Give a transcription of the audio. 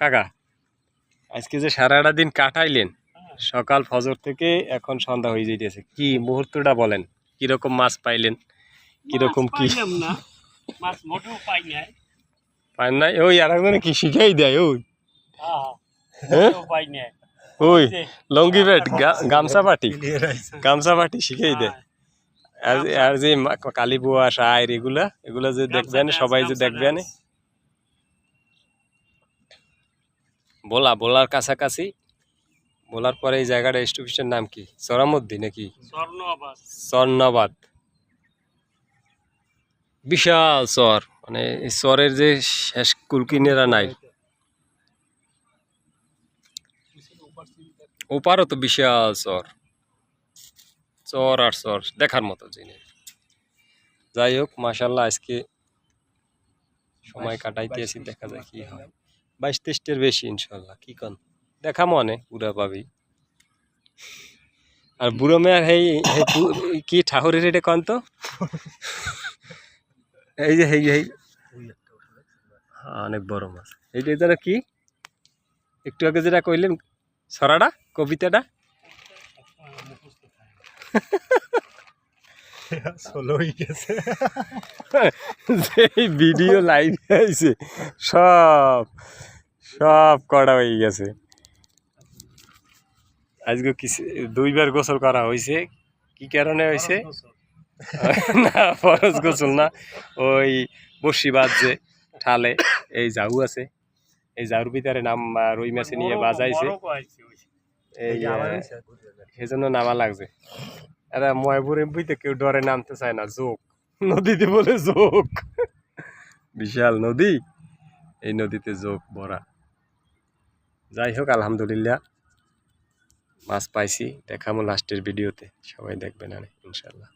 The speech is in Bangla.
কাকা আজকে যে সারাটা দিন কাটাইলেন সকাল ফজর থেকে এখন সন্ধ্যা হয়ে যাইতেছে কি মুহূর্তটা বলেন? কীরকম মাছ পাইলেন? কীরকম কি? পাইলাম না পাই নাই। ওই আর একজনে কি শিখাই দেয় ওই? হ্যাঁ, ওই লঙ্গি বেট গামছা পাটি? গামছা পাটি শিখাই দেয়। হ্যাঁ, আর আর যে মা- কালী বুয়া শায়ের এগুলা এগুলা যে দেখবেন সবাই যে দেখবেন গাছ। বলা বলার কাছাকাছি। বলার পরে এই জায়গাটা স্টপিসের নাম কি? সরামদ্দি নাকি? স্বর্ণ আবাস চরনাবাদ বিশাল চর মানে এই চরের যে শেষ কুলকিনেরা নাই। ওপারও তো বিশাল চর চর আর চর দেখার মতো জিনিস যাই হোক মাসাল্লাহ আজকে সময় কাটাইতে আসি দেখা যায় কি হয়। বাইশ তেইশটার বেশি ইনশাল্লাহ। কি কন? দেখা মনে বুড়া পাবি। আর বুড়ো মেয়ার হেই কি ঠাহরের এটা কন তো? এই যে হেই হেই। হ্যাঁ, অনেক বড় মাছ। এইটা যেন কি? একটু আগে যেটা কইলেন সরাটা কবিতাটা গেছে। ভিডিও লাইভ হয়েছে সব সব করা হয়ে গেছে। আজকে কিছু দুইবার গোসল করা হয়েছে কি কারণে হয়েছে না ফরজ গোসল না ওই বসি বাজছে ঠালে এই জাউ আছে। এই জাউর ভিতরে নাম রুই মাছে নিয়ে বাজাইছে। এই সেজন্য নামা লাগছে। আরে ময়পুরে বুঝতে কেউ ডরে নামতে চায় না যোগ নদীতে বলে যোগ বিশাল নদী, এই নদীতে যোগ ভরা। যাই হোক, আলহামদুলিল্লাহ, মাছ পাইছি, দেখামো লাস্টের ভিডিওতে সবাই দেখবেন আরে ইনশাল্লাহ